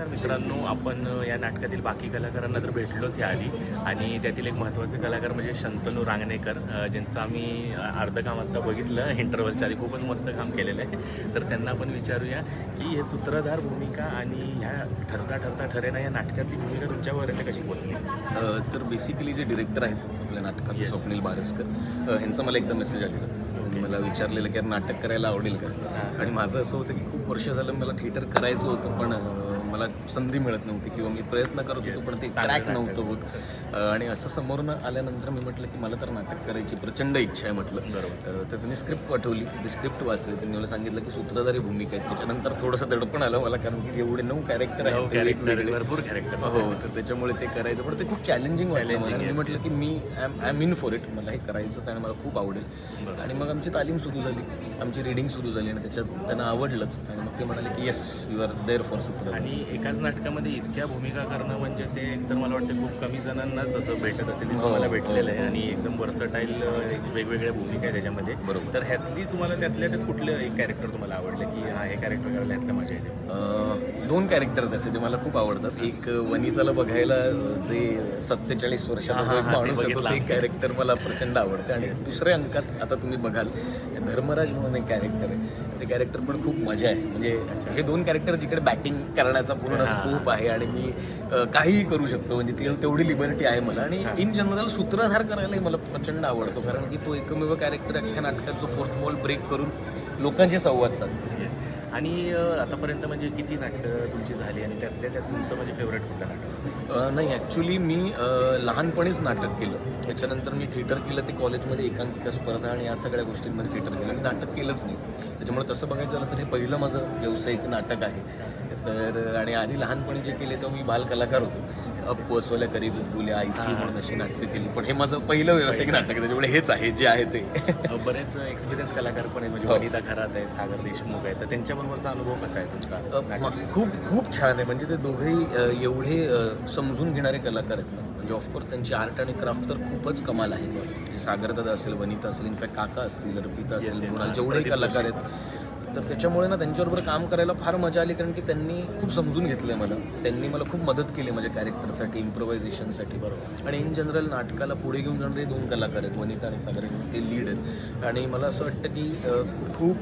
नमस्कार मित्रांनो आपण या नाटकातील बाकी कलाकारांना तर भेटलोच याआधी. आणि त्यातील एक महत्त्वाचे कलाकार म्हणजे शंतनू रांगणेकर ज्यांचं आम्ही अर्धं काम आत्ता बघितलं इंटरवलच्या आधी खूपच मस्त काम केलेलं आहे. तर त्यांना आपण विचारूया की हे सूत्रधार भूमिका आणि ह्या ठरता ठरता ठरेना या नाटकातली भूमिका तुमच्यापर्यंत कशी पोहोचली? तर बेसिकली जे डिरेक्टर आहेत आपल्या नाटकाचे. स्वप्नील बारसकर ह्यांचा मला एकदा मेसेज आलेला. मला विचारलेलं की नाटक करायला आवडेल का? आणि माझं असं होतं की खूप वर्ष झालं मला थिएटर करायचं होतं पण मला संधी मिळत नव्हती किंवा मी प्रयत्न करत. होतो पण ते क्रॅक. नव्हतं होत. आणि असं समोरनं आल्यानंतर मी म्हटलं की मला तर नाटक करायची प्रचंड इच्छा आहे म्हटलं. तर त्यांनी स्क्रिप्ट पाठवली. ती स्क्रिप्ट वाचली. त्यांनी मला सांगितलं की सूत्रधारी भूमिका आहे त्याच्यानंतर थोडंसं दडपण आलं मला कारण की एवढे नऊ कॅरेक्टर आहेत. भरपूर कॅरेक्टर हो तर त्याच्यामुळे ते करायचं. पण ते खूप चॅलेंजिंग वाटलं मी म्हटलं. की मी I am in for it मला हे करायचंच आणि मला खूप आवडेल. आणि मग आमची तालीम सुरू झाली. आमची रिडिंग सुरू झाली आणि त्याच्यात त्यांना आवडलंच. आणि मग ते म्हणाले की yes you are there for सूत्र आणि एकाच नाटकामध्ये इतक्या भूमिका करणं म्हणजे ते एकतर मला वाटतं खूप कमी जणांनाच असं भेटत असेल हे तुम्हाला भेटलेलं आहे. आणि एकदम वर्सटाईल वेगवेगळ्या भूमिका आहे त्याच्यामध्ये. बरोबर. तर ह्यातली तुम्हाला त्यातल्या त्यात कुठलं एक कॅरेक्टर तुम्हाला आवडलं की हा हे कॅरेक्टर करायला ह्यातलं मजा येते अं, दोन कॅरेक्टर त्याचे ते मला खूप आवडतात. एक वनिताला बघायला जे सत्तेचाळीस वर्षाचा एक माणूस. ते कॅरेक्टर मला प्रचंड आवडते. आणि दुसऱ्या अंकात आता तुम्ही बघाल धर्मराज म्हणून एक कॅरेक्टर आहे. ते कॅरेक्टर पण खूप मजा आहे. म्हणजे हे दोन कॅरेक्टर जिकडे बॅटिंग करण्याचा पूर्ण हा. स्कोप आहे आणि मी काहीही करू शकतो. म्हणजे ती तेवढी लिबर्टी आहे मला. आणि इन जनरल सूत्रधार करायलाही मला प्रचंड आवडतो. कारण की तो एकमेव कॅरेक्टर अख्ख्या नाटकात जो फोर्थ बॉल ब्रेक करून लोकांशी संवाद साधतो. आणि आतापर्यंत म्हणजे किती नाटकं तुमची झाली आणि त्यातल्या त्यात तुमचं म्हणजे फेवरेट कुठलं नाटक नाही ॲक्च्युली मी लहानपणीच नाटक केलं. त्याच्यानंतर मी थिएटर केलं ते कॉलेजमध्ये एकांकिका स्पर्धा आणि या सगळ्या गोष्टींमध्ये थिएटर केलं. मी नाटक केलंच नाही. त्याच्यामुळे तसं बघायचं झालं तर हे पहिलं माझं व्यावसायिक नाटक आहे. तर आणि आधी लहानपणी जे केले तेव्हा मी बालकलाकार होतो. अपवसवल्या करी बुलबुल्या आयसी म्हणून अशी नाटकं केली. पण हे माझं पहिलं व्यावसायिक नाटक आहे. त्याच्यामुळे हेच आहे जे आहे ते. बरेच एक्सपिरियन्स कलाकार पण आहे म्हणजे हो. वनिता खरात आहे सागर देशमुख आहे. तर त्यांच्याबरोबरचा अनुभव कसा आहे तुमचा? खूप खूप छान आहे. म्हणजे ते दोघेही एवढे समजून घेणारे कलाकार आहेत ना. म्हणजे ऑफकोर्स त्यांची आर्ट आणि क्राफ्ट तर खूपच कमाल आहे. म्हणजे सागर दादा असेल वनिता असेल इनफॅक्ट काका असतील अर्पिता असेल प्रदीप कलाकार. आहेत. तर त्याच्यामुळे ना त्यांच्याबरोबर काम करायला फार मजा आली. कारण की त्यांनी खूप समजून घेतलं मला. त्यांनी मला खूप मदत केली माझ्या कॅरेक्टरसाठी इम्प्रोव्हायझेशनसाठी बरोबर आणि इन जनरल नाटकाला पुढे घेऊन जाणारे दोन कलाकार आहेत. वनिता आणि सागर ते लीड आहेत. आणि मला असं वाटतं की खूप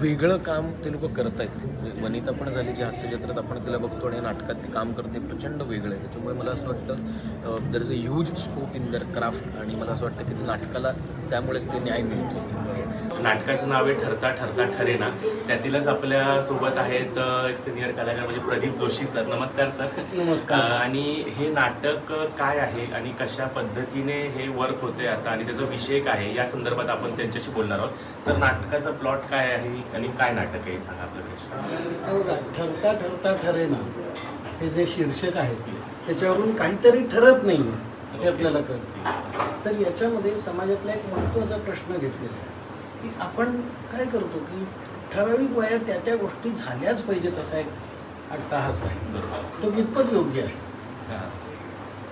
वेगळं काम ते लोक करत आहेत म्हणजे वनिता पण झाली जी हास्यचित्रात आपण तिला बघतो आणि नाटकात ते काम करते प्रचंड वेगळं आहे. त्याच्यामुळे मला असं वाटतं there is a huge scope in their craft आणि मला असं वाटतं की ते नाटकाला त्यामुळेच ते न्याय मिळतो नाटकाचं नाव आहे ठरता ठरता ठरेना. त्यातीलच आपल्यासोबत आहेत एक सिनियर कलाकार म्हणजे प्रदीप जोशी सर. नमस्कार सर. नमस्कार. आणि हे नाटक काय आहे आणि कशा पद्धतीने हे वर्क होते आता आणि त्याचा विषय काय आहे या संदर्भात आपण त्यांच्याशी बोलणार आहोत. सर नाटकाचा प्लॉट काय आहे आणि काय नाटक आहे सांगा आपल्याकडे ठरता ठरता ठरेना हे जे शीर्षक आहे त्याच्यावरून काहीतरी ठरत नाही हे आपल्याला कळतं. तर याच्यामध्ये समाजातला एक महत्त्वाचा प्रश्न घेतलेला आहे. की आपण काय करतो की ठराविक वयात त्या त्या गोष्टी झाल्याच पाहिजेत असा एक अट्टाहास आहे. तो कितपत योग्य आहे.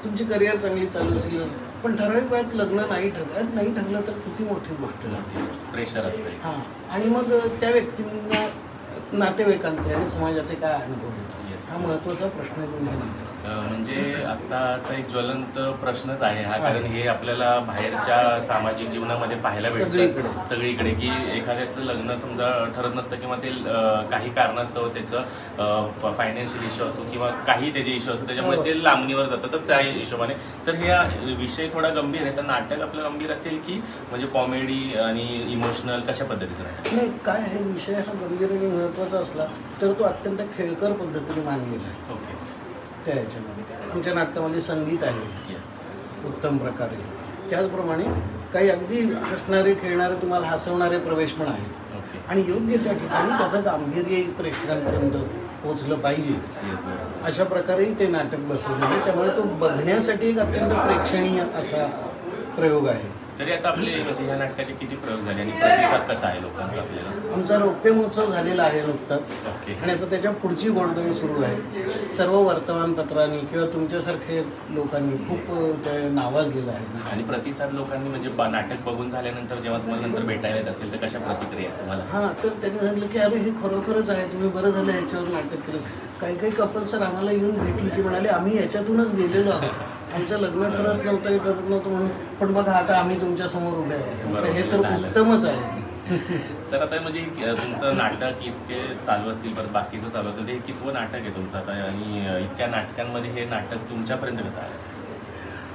तुमची करिअर चांगली चालू असली पण ठराविक वयात लग्न नाही ठरलं नाही ठरलं तर किती मोठी गोष्ट आहे प्रेशर असते हां. आणि मग त्या व्यक्तींना नातेवाईकांचे आणि समाजाचे काय अनुभव. हा महत्त्वाचा प्रश्न म्हणजे आत्ताचा एक ज्वलंत प्रश्नच आहे हा कारण हे आपल्याला बाहेरच्या सामाजिक जीवनामध्ये पाहायला भेटतं सगळीकडे. की एखाद्याचं लग्न समजा ठरत नसतं किंवा ते काही कारणास्तव त्याचं फायनान्शियल इश्यू असो किंवा काही त्याचे इश्यू असो त्याच्यामुळे ते लांबणीवर जातं. तर त्या हिशोबाने तर हे विषय थोडा गंभीर आहे. तर नाटक आपलं गंभीर असेल की म्हणजे कॉमेडी आणि इमोशनल कशा पद्धतीचं नाही काय आहे विषय हा गंभीर आणि महत्त्वाचा असला तर तो अत्यंत खेळकर पद्धतीने मांडलेला आहे. ओके. त्या ह्याच्यामध्ये तुमच्या नाटकामध्ये संगीत आहे. उत्तम प्रकारे. त्याचप्रमाणे काही अगदी हसणारे खेळणारे तुम्हाला हसवणारे प्रवेश पण आहेत. ओके. आणि योग्य त्या ठिकाणी त्याचं गांभीर्य प्रेक्षकांपर्यंत पोहोचलं पाहिजे. अशा प्रकारेही ते नाटक बसवलेलं आहे. त्यामुळे तो बघण्यासाठी एक अत्यंत प्रेक्षणीय असा प्रयोग आहे. तरी आता आपले म्हणजे या नाटकाचे किती प्रयोग झाले आणि प्रतिसाद कसा आहे लोकांचा आपल्याला? आमचा रौप्य महोत्सव झालेला आहे नुकताच. ओके. आणि आता त्याच्या पुढची घोडदौड सुरू आहे. सर्व वर्तमानपत्रांनी किंवा तुमच्यासारखे लोकांनी खूप ते नावाजलेलं आहे. आणि प्रतिसाद लोकांनी म्हणजे ब- नाटक बघून झाल्यानंतर जेव्हा तुम्हाला नंतर भेटायला येत असेल तर कशा प्रतिक्रिया आहेत तुम्हाला? हां तर त्यांनी सांगितलं की अरे हे खरोखरच आहे. तुम्ही बरं झालं ह्याच्यावर नाटक केलं. काही काही कपल सर आम्हाला येऊन भेटली की म्हणाले आम्ही ह्याच्यातूनच गेलेलो आहोत. आमचं लग्न ठरत नव्हतं हे ठरत नव्हतं म्हणून. पण बघा आता आम्ही तुमच्यासमोर उभे आहे. हे तर. उत्तमच आहे. सर आता म्हणजे तुमचं नाटक इतके चालू असतील परत बाकीचं चालू असेल ते हे कितवं नाटक आहे तुमचं आता? आणि इतक्या नाटकांमध्ये हे नाटक तुमच्यापर्यंत कसं आलं?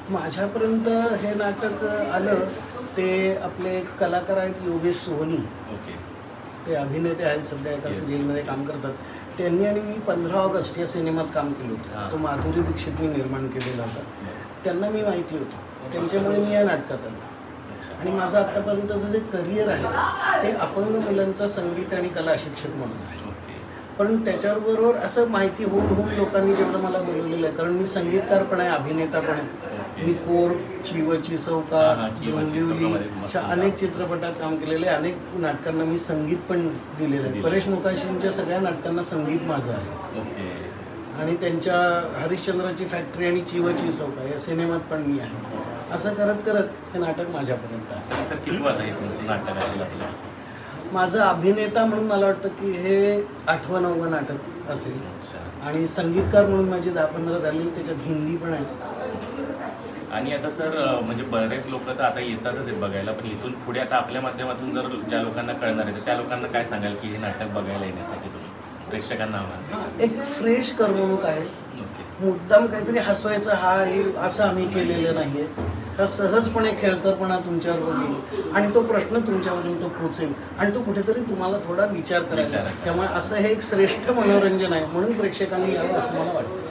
माझ्यापर्यंत हे नाटक आलं ते आपले कलाकार आहेत योगेश सोहनी. ओके. ते अभिनेते आहेत सध्या एका. सिरियलमध्ये काम करतात. त्यांनी आणि मी पंधरा ऑगस्ट या सिनेमात काम केलं. होतं. तो माधुरी दीक्षितनी निर्माण केलेला होता. त्यांना मी माहिती होतो. त्यांच्यामुळे मी या नाटकात आलो. आणि माझं आत्तापर्यंतचं जे करिअर आहे ते अपंग मुलांचा संगीत आणि कला शिक्षक म्हणून आहे. पण त्याच्याबरोबर असं माहिती होऊन होऊन लोकांनी जेवढं मला बोलवलेलं आहे कारण मी संगीतकार पण आहे अभिनेता पण आहे. मी कोर चिवची चौका हा, हा, चिवची मस्त अशा अनेक चित्रपटात काम केलेलं अनेक नाटकांना मी संगीत पण दिलेलं आहे. परेश मुकाशींच्या सगळ्या नाटकांना संगीत माझं आहे. ओके. आणि त्यांच्या हरिश्चंद्राची फॅक्टरी आणि चिवची चौका या सिनेमात पण मी आहे. असं करत करत हे नाटक माझ्यापर्यंत तरी सर तुमचं नाटक असेल आपलं? माझं अभिनेता म्हणून मला वाटतं की हे आठवं नववं नाटक असेल. अच्छा. आणि संगीतकार म्हणून माझी दहा पंधरा झाली त्याच्यात हिंदी पण आहे. आणि आता सर म्हणजे बरेच लोक तर आता येतातच आहेत बघायला पण इथून पुढे आता आपल्या माध्यमातून जर ज्या लोकांना कळणार आहे तर त्या लोकांना काय सांगाल की हे नाटक बघायला येण्यासाठी तुम्ही? प्रेक्षकांना आव्हान. एक फ्रेश करमणूक आहे. मुद्दाम काहीतरी हसवायचं हा हे असं आम्ही केलेलं नाहीये. हा सहजपणे खेळकरपणा तुमच्यावर बघेल आणि तो प्रश्न तुमच्यावरून तो पोचेल आणि तो कुठेतरी तुम्हाला थोडा विचार करायचा. त्यामुळे असं हे एक श्रेष्ठ मनोरंजन आहे म्हणून प्रेक्षकांनी यावं असं मला वाटतं.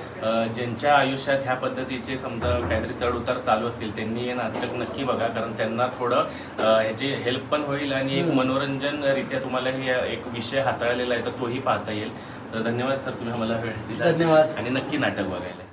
ज्यांच्या आयुष्यात ह्या पद्धतीचे समजा काहीतरी चढ उतार चालू असतील त्यांनी हे नाटक नक्की बघा कारण त्यांना थोडं ह्याची हेल्प पण होईल आणि एक मनोरंजन रित्या तुम्हाला हे एक विषय हाताळलेला आहे तर तोही पाहता येईल. तर धन्यवाद सर तुम्ही आम्हाला वेळ दिला धन्यवाद. आणि नक्की नाटक बघायला.